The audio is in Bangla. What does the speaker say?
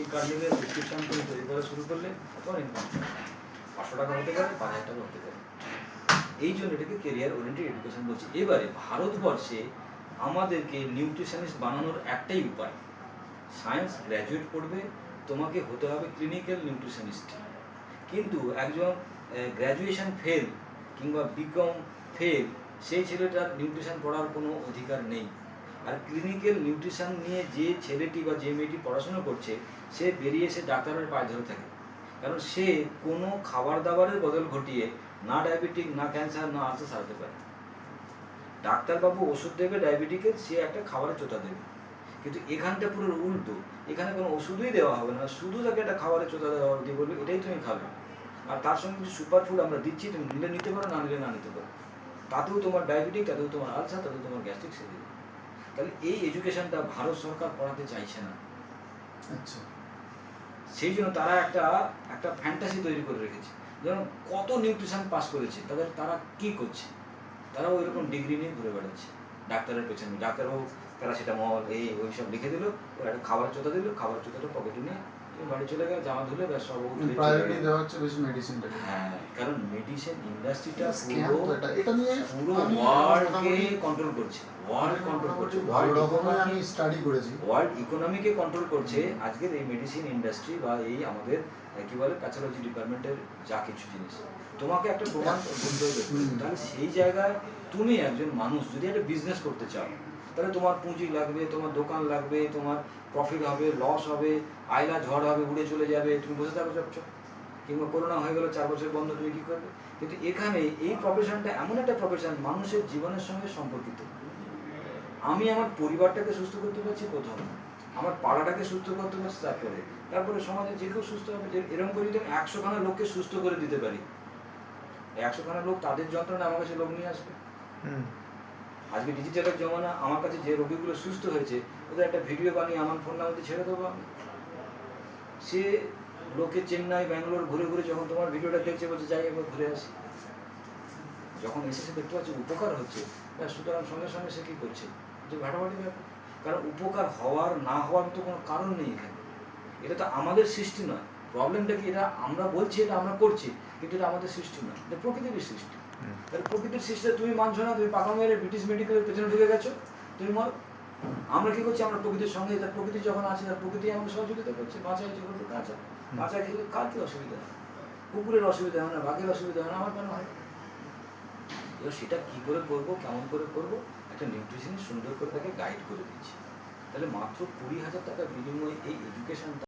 তুমি কার্নিভের প্রেসক্রিপশন করে তৈরি করা শুরু করলে তোমার ইনকাম পাঁচশো টাকা হতে পারে, পাঁচ হাজার টাকা হতে পারে। এই জন্য এটাকে কেরিয়ার ওরিয়েন্টেড এডুকেশন বলছি। এবারে ভারতবর্ষে আমাদেরকে নিউট্রিশনিস্ট বানানোর একটাই উপায়। সায়েন্স গ্র্যাজুয়েট করবে, তোমাকে হতে হবে ক্লিনিক্যাল নিউট্রিশনিস্ট কিন্তু একজন গ্র্যাজুয়েশন ফেল কিংবা বিকম ফেল সেই ছেলেটার নিউট্রিশন পড়ার কোনো অধিকার নেই। আর ক্লিনিক্যাল নিউট্রিশন নিয়ে যে ছেলেটি বা যে মেয়েটি পড়াশোনা করছে, সে বেরিয়ে এসে ডাক্তারের পায়ে ধরে থাকে। কারণ সে কোনো খাবার দাবারের বদল ঘটিয়ে না ডায়াবেটিক না ক্যান্সার না আলসার সারাতে পারে। ডাক্তারবাবু ওষুধ দেবে ডায়াবেটিকের সে একটা খাবারের চোটা দেবে। কিন্তু এখানটা পুরো উল্টো। এখানে কোনো ওষুধই দেওয়া হবে না। শুধু তাকে একটা খাবারের চোটা দেওয়া দিয়ে বলবে, এটাই তুমি খাবে। আর তার সঙ্গে কিছু সুপার ফুড আমরা দিচ্ছি তুমি নিলে নিতে পারো, না নিলে না নিতে পারো। তাতেও তোমার ডায়াবেটিক তাতেও তোমার আলসার তাতেও তোমার গ্যাস্ট্রিক সেরে তাহলে এই এডুকেশনটা ভারত সরকার পড়াতে চাইছে না। আচ্ছা। সেই জন্য তারা একটা একটা ফ্যান্টাসি তৈরি করে রেখেছে। যেমন কত নিউট্রিশন পাস করেছে তাদের তারা কি করছে? তারা ওই রকম ডিগ্রি নিয়ে ঘুরে বেড়াচ্ছে। ডাক্তারের পেছনে ডাক্তারবাবু প্যারাসিটামল এই ওই সব লিখে দিল ওরা একটা খাবার চোতা দিল খাবার চোতাটা পকেটে নিয়ে বাড়ি চলে গেলে জামা ধুলে ব্যাস সব প্রায়োরিটি দেওয়া হচ্ছে বেশি মেডিসিনটাকে হ্যাঁ কারণ মেডিসিন ইন্ডাস্ট্রিটা পুরো এটা। এটা নিয়ে পুরো ওয়ার্ল্ডকে কন্ট্রোল করছে। ওয়ার্ল্ড কন্ট্রোল করছে। ভালো আমি স্টাডি করেছি। ওয়ার্ল্ড ইকোনমিকে কন্ট্রোল করছে আজকের এই মেডিসিন ইন্ডাস্ট্রি বা এই আমাদের কি বলে প্যাথোলজি ডিপার্টমেন্টের যা কিছু জিনিস। তোমাকে একটা প্রমাণ বলতে হবে। তাহলে সেই জায়গায় তুমি একজন মানুষ যদি একটা বিজনেস করতে চাও তাহলে তোমার পুঁজি লাগবে, তোমার দোকান লাগবে, তোমার প্রফিট হবে লস হবে, আয়লা ঝড় হবে, উড়ে চলে যাবে, তুমি বসে থাকো চুপচাপ। কিংবা করোনা হয়ে গেল, চার বছর বন্ধ, তুমি কি করবে? কিন্তু এখানে এই প্রফেশনটা এমন একটা প্রফেশন মানুষের জীবনের সঙ্গে সম্পর্কিত। আমি আমার পরিবারটাকে সুস্থ করতে পারছি প্রথম আমার পাড়াটাকে সুস্থ করতে পারছি তারপরে। তারপরে সমাজে যে কেউ সুস্থ হবে এরকম করে যদি আমি একশো খানা লোককে সুস্থ করে দিতে পারি, একশোখানা লোক তাদের যন্ত্রণা আমার কাছে লোক নিয়ে আসবে। আজকে ডিজিটালের জমানা, আমার কাছে যে রোগীগুলো সুস্থ হয়েছে, ওদের একটা ভিডিও বানিয়ে আমার ফোন নাম্বারে ছেড়ে দেবো সে লোকে চেন্নাই, ব্যাঙ্গালোর ঘুরে ঘুরে যখন তোমার ভিডিওটা দেখছে, বলছে, যাই একবার ঘুরে আসি। যখন এসেছে, দেখতে পাচ্ছি, উপকার হচ্ছে। সুতরাং সঙ্গে সঙ্গে সে কী করছে? যে ঘাটাঘাটি ব্যাপার। কারণ উপকার হওয়ার, না হওয়ার তো কোনো কারণ নেই এখানে। এটা তো আমাদের সৃষ্টি নয়। প্রবলেমটা কি? এটা আমরা বলছি, এটা আমরা করছি, কিন্তু এটা আমাদের সৃষ্টি নয়। এটা প্রকৃতির সৃষ্টি। প্রকৃতির সৃষ্টিটা তুমি মানছো না তুমি পাকা মেরে ব্রিটিশ মেডিকেলের পেছনে ঢুকে গেছো তুমি মর। আমরা কি করছি? আমরা প্রকৃতির সঙ্গে তার প্রকৃতি যখন আছে তার প্রকৃতি আমাকে সহযোগিতা করছে বাঁচাই যে করবে কাঁচা কাঁচা খেলে কার কি অসুবিধা হয়? কুকুরের অসুবিধা হয় না বাঘের অসুবিধা হয় না আমার কেন হয়? এবার সেটা কি করে করব কেমন করে করব? একটা নিউট্রিশন সুন্দর করে তাকে গাইড করে দিচ্ছি। তাহলে মাত্র কুড়ি হাজার টাকার বিনিময়ে এই এডুকেশনটা